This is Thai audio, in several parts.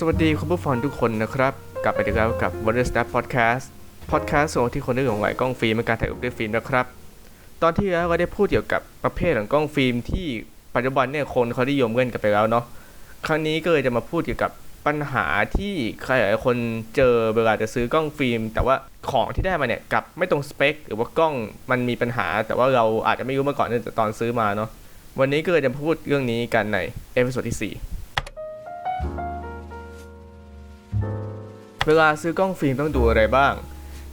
สวัสดีคุณผู้ฟังทุกคนนะครับ กลับไปอีกแล้วกับ Wonder Snap Podcast Podcast ส่วนที่คนได้หลงไหลกล้องฟิล์มการถ่ายรูปด้วยฟิล์มนะครับ ตอนที่แล้วก็ได้พูดเกี่ยวกับประเภทของกล้องฟิล์มที่ปัจจุบันเนี่ยคนเขานิยมเล่นกันไปแล้วเนาะครั้งนี้ก็เลยจะมาพูดเกี่ยวกับปัญหาที่ใครหลายคนเจอเวลาจะซื้อกล้องฟิล์ม แต่ว่าของที่ได้มาเนี่ยกับไม่ตรงสเปค หรือว่ากล้องมันมีปัญหา แต่ว่าเราอาจจะไม่รู้มาก่อนตั้งแต่ตอนซื้อมาเนาะวันนี้ก็เลยจะพูดเรื่องนี้กันในเอพิโซดที่สี่ เวลาซื้อกล้องฟิล์มต้องดูอะไรบ้าง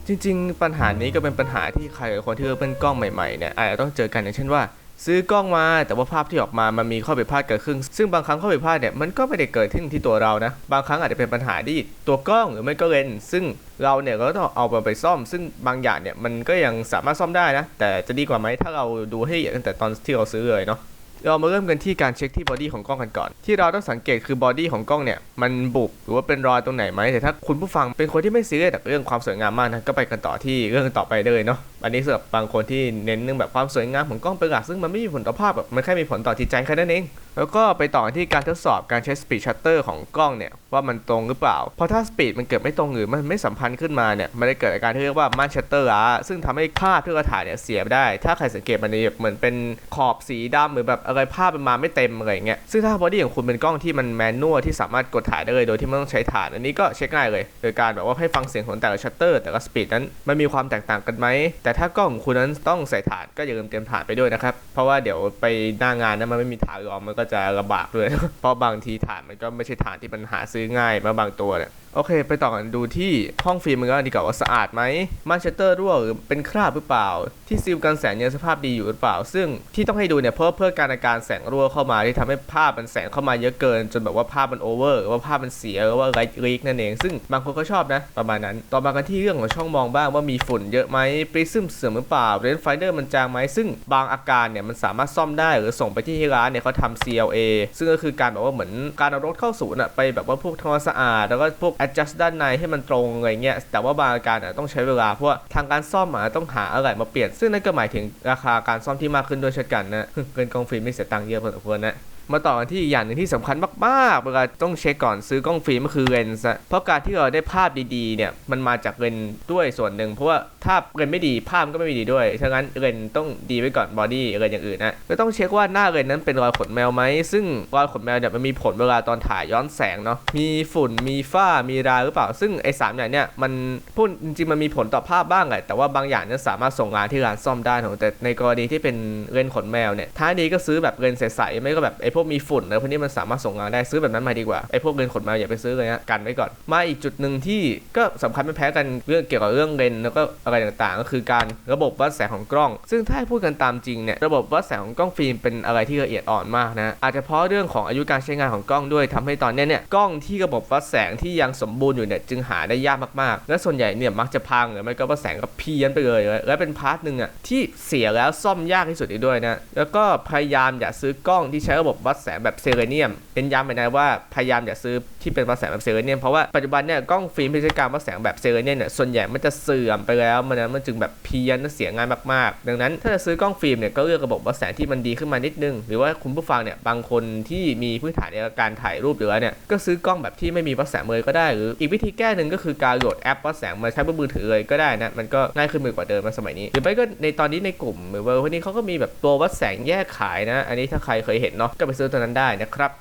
จริง ๆ ปัญหานี้ก็เป็นปัญหาที่ใครคนที่เริ่มเป็นกล้องใหม่ๆเนี่ยอาจจะต้องเจอกันอย่างเช่นว่า ซื้อกล้องมาแต่ว่าภาพที่ออกมามันมีข้อผิดพลาดเกิดขึ้น ซึ่งบางครั้งข้อผิดพลาดเนี่ยมันก็ไม่ได้เกิดขึ้นที่ตัวเรานะ บางครั้งอาจจะเป็นปัญหาที่ตัวกล้องหรือไม่ก็เลนส์ซึ่งเราเนี่ยก็ต้องเอาไปซ่อม ซึ่งบางอย่างเนี่ยมันก็ยังสามารถซ่อมได้นะ แต่จะดีกว่าไหมถ้าเราดูให้ละเอียดตั้งแต่ตอนที่เราซื้อเลยเนาะ เรามาเริ่มกันที่การเช็คที่บอดี้ของกล้องกันก่อน ที่เราต้องสังเกตคือบอดี้ของกล้องเนี่ยมันบุบหรือว่าเป็นรอยตรงไหนไหมแต่ถ้าคุณผู้ฟังเป็นคนที่ไม่ซีเรียสกับเรื่องความสวยงามมากนะก็ไปกันต่อที่เรื่องต่อไปเลยเนาะ อันนี้สำหรับบางคนที่เน้นเรื่องแบบความสวยงามของกล้องเป็นหลักซึ่งมันไม่มีผลต่อภาพแบบมันแค่มีผลต่อจิตใจแค่นั้นเอง แล้วก็ไปต่อที่การทดสอบการใช้สปีดชัตเตอร์ของกล้องเนี่ย ว่ามันตรงหรือเปล่า เพราะถ้าสปีดมันเกิดไม่ตรงหรือมันไม่สัมพันธ์ขึ้นมาเนี่ย มันได้เกิดอาการที่เรียกว่ามันชัตเตอร์ล้าซึ่งทำให้ภาพที่เราถ่ายเนี่ยเสียไปได้ ถ้าใครสังเกตมันเนี่ยเหมือนเป็นขอบสีดำหรือแบบอะไรภาพมันมาไม่เต็มอะไรอย่างเงี้ย ซึ่งถ้าบอดี้ของคุณเป็นกล้องที่มันแมนนวลที่สามารถกดถ่ายได้เลยโดยที่ไม่ต้องใช้ฐาน อันนี้ก็เช็คง่ายเลย โดยการแบบว่าให้ฟังเสียงของแต่ละชัตเตอร์แต่ละสปีดนั้นมันมีความแตกต่างกันไหมแตถ้ากล้องของคุณนั้นต้องใส่ฐานก็อย่าลืมเตรียมฐานไปด้วยนะครับ เพราะว่าเดี๋ยวไปหน้างานนั้นมันไม่มีฐานรองมันก็จะลำบากด้วย เพราะบางทีฐานมันก็ไม่ใช่ฐานที่มันหาซื้อง่ายมาบางตัวเนี่ย โอเค ไปต่อกันดูที่ห้องฟิล์มมันก็ดีกว่าว่าสะอาดไหมมันชัตเตอร์รั่วหรือเป็นคราบหรือเปล่า ที่ซีลกันแสงยังสภาพดีอยู่หรือเปล่า ซึ่งที่ต้องให้ดูเนี่ยเพราะเพื่อการอาการแสงรั่วเข้ามาที่ทำให้ภาพมันแสงเข้ามาเยอะเกิน จนแบบว่าภาพมันโอเวอร์ว่าภาพมันเสียหรือว่าไลท์ลีกนั่นเอง ซึ่งบางคนก็ชอบนะ ประมาณนั้น ต่อมากันที่เรื่องของช่องมองบ้างว่ามีฝุ่นเยอะไหมปริซึมเสื่อมหรือเปล่าเรนไฟเดอร์มันจางไหมซึ่งบางอาการเนี่ยมันสามารถซ่อมได้หรือส่งไปที่ร้านเนี่ยเขาทำ CLA ซึ่งก็คือการแบบว่าเหมือนการเอารถเข้าศูนย์อะไปแบบว่าพวกทำความสะอาดแล้วก็พวก adjust ด้านในให้มันตรงอะไรเงี้ยแต่ว่าบางอาการอะต้องใช้เวลาเพราะว่าทางการซ่อมอะต้องหาอะไรมาเปลี่ยนซึ่งนั่นก็หมายถึงราคาการซ่อมที่มากขึ้นด้วยเช่นกันนะเงินกองฟิล์มไม่เสียตังค์เยอะพอสมควรนะ มาต่อกันที่อีกอย่างหนึ่งที่สำคัญมากๆเวลาต้องเช็คก่อนซื้อกล้องฟิล์มก็คือเลนส์เพราะการที่เราได้ภาพดีๆเนี่ยมันมาจากเลนส์ด้วยส่วนหนึ่ง เพราะว่าถ้าเลนส์ไม่ดีภาพมันก็ไม่ดีด้วยฉะนั้นเลนส์ต้องดีไว้ก่อนบอดี้เลนส์อย่างอื่นนะก็ต้องเช็คว่าหน้าเลนส์นั้นเป็นรอยขนแมวไหมซึ่งรอยขนแมวเนี่ยมันมีผลเวลาตอนถ่ายย้อนแสงเนาะมีฝุ่นมีฝ้ามีราหรือเปล่า ซึ่งไอ้สามอย่างเนี่ยมันพูดจริงๆมันมีผลต่อภาพบ้างแหละแต่ว่าบางอย่างเนี่ยสามารถส่งงานที่ร้านซ่อมได้แต่ในกรณีที่เป็นเลนส์ขนแมวเนี่ยท้ายดีก็ซื้อแบบเลนส์ใสๆไม่ก็แบบไอ้พวกมีฝุ่นอะไรพวกนี้มันสามารถส่งงานได้ซื้อแบบนั้นมาดีกว่าไอ้พวกเลนขนมวอย่าไปซื้อเลยนะกันไว้ก่อน มาอีกจุดหนึ่งที่ก็สำคัญไม่แพ้กันเรื่องเกี่ยวกับเรื่องเลนแล้วก็อะไรต่างๆ ก็คือการระบบวัดแสงของกล้อง ซึ่งถ้าพูดกันตามจริงเนี่ยระบบวัดแสงของกล้องฟิล์มเป็นอะไรที่ละเอียดอ่อนมากนะอาจจะเพราะเรื่องของอายุการใช้งานของกล้องด้วยทำให้ตอนนี้เนี่ยกล้องที่ระบบวัดแสงที่ยังสมบูรณ์อยู่เนี่ยจึงหาได้ยากมากๆ และส่วนใหญ่เนี่ยมักจะพังหรือไม่ก็วัดแสงก็เพี้ยนไปเลย และเป็นพาร์ทหนึ่งอะที่เสียแล้วซ่อมยากที่สุดอีกด้วยนะแล้วก็พยายามอย่าซื้อกล้องที่ใช้ระบบวัดแสงแบบเซเลเนียมเน้นย้ำไปนะว่าพยายามอย่าซื้อที่เป็นวัดแสงแบบเซเลเนียมเพราะว่าปัจจุบันเนี่ยกล้องฟิล์มที่ใช้การวัดแสงแบบเซเลเนียมเนี่ยส่วนใหญ่มันจะเสื่อมไปแล้วมันนั้นมันจึงแบบเพี้ยนเสียง่ายมากๆ ดังนั้นถ้าจะซื้อกล้องฟิล์มเนี่ยก็เลือกระบบวัดแสงที่มันดีขึ้นมานิดนึง หรือว่าคุณผู้ฟังเนี่ยบางคนที่มีพื้นฐานในการถ่ายรูปหรืออะไรเนี่ยก็ซื้อกล้องแบบที่ไม่มีวัดแสงเลยก็ได้หรืออีกวิธีแก้หนึ่งก็คือการโหลดแอปวัดแสงมาใช้บนมือถือเลยก็ได้นะมันก็ง่ายขึ้นกว่าเดิมมาสมัยนี้ หรือไม่ก็ในตอนนี้ในกลุ่มหรือว่าวันนี้เขาก็มีแบบตัววัดแสงแยกขายนะ อันนี้ถ้าใครเคยเห็นเนาะก็ไปซื้อตัวนั้นได้นะครับ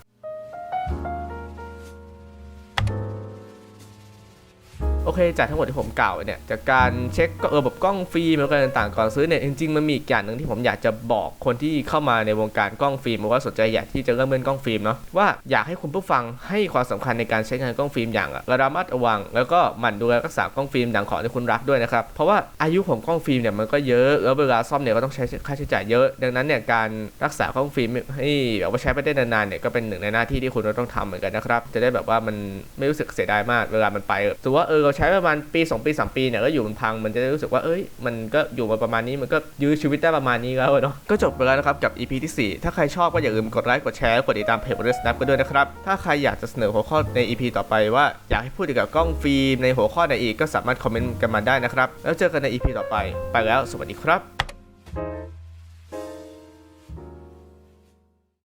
โอเคจากทั้งหมดที่ผมกล่าวเนี่ยจากการเช็คก็ระบบกล้องฟิล์มแล้วก็ต่างๆก่อนซื้อเนี่ยจริงๆมันมีอีกอย่างหนึ่งที่ผมอยากจะบอกคนที่เข้ามาในวงการกล้องฟิล์มหรือว่าสนใจอยากที่จะเริ่มเล่นกล้องฟิล์มเนาะว่าอยากให้คุณผู้ฟังให้ความสำคัญในการใช้งานกล้องฟิล์มอย่างระมัดระวัง แล้วก็หมั่นดูแลรักษากล้องฟิล์มอย่างของที่คุณรักด้วยนะครับเพราะว่าอายุของกล้องฟิล์มเนี่ยมันก็เยอะแล้วเวลาซ่อมเนี่ยก็ต้องใช้ค่าใช้จ่ายเยอะ ดังนั้นเนี่ยการรักษากล้องฟิล์มให้แบบว่าใช้ไปได้นานๆเนี่ยก็เป็นหนึ่งในหน้าที่ที่คุณต้องทำเหมือนกันนะครับจะได้แบบว่ามันไม่รู้สึกเสียดายมากเวลามันไปถือว่าเออเราใช้ประมาณปี 2 ปี 3 ปีเนี่ยก็อยู่มันพังมันจะได้รู้สึกว่าเอ้ยมันก็อยู่มาประมาณนี้มันก็ยื้อชีวิตได้ประมาณนี้แล้วเนาะก็จบไปแล้วนะครับกับ EP ที่ 4 ถ้าใครชอบก็อย่าลืมกดไลค์กดแชร์กดติดตามเพจ Wonder Snap กันด้วยนะครับถ้าใครอยากจะเสนอหัวข้อใน EP ต่อไปว่าอยากให้พูดเกี่ยวกับกล้องฟิล์มในหัวข้อไหนอีกก็สามารถคอมเมนต์กันมาได้นะครับแล้วเจอกันใน EP ต่อไปไปแล้ว สวัสดีครับ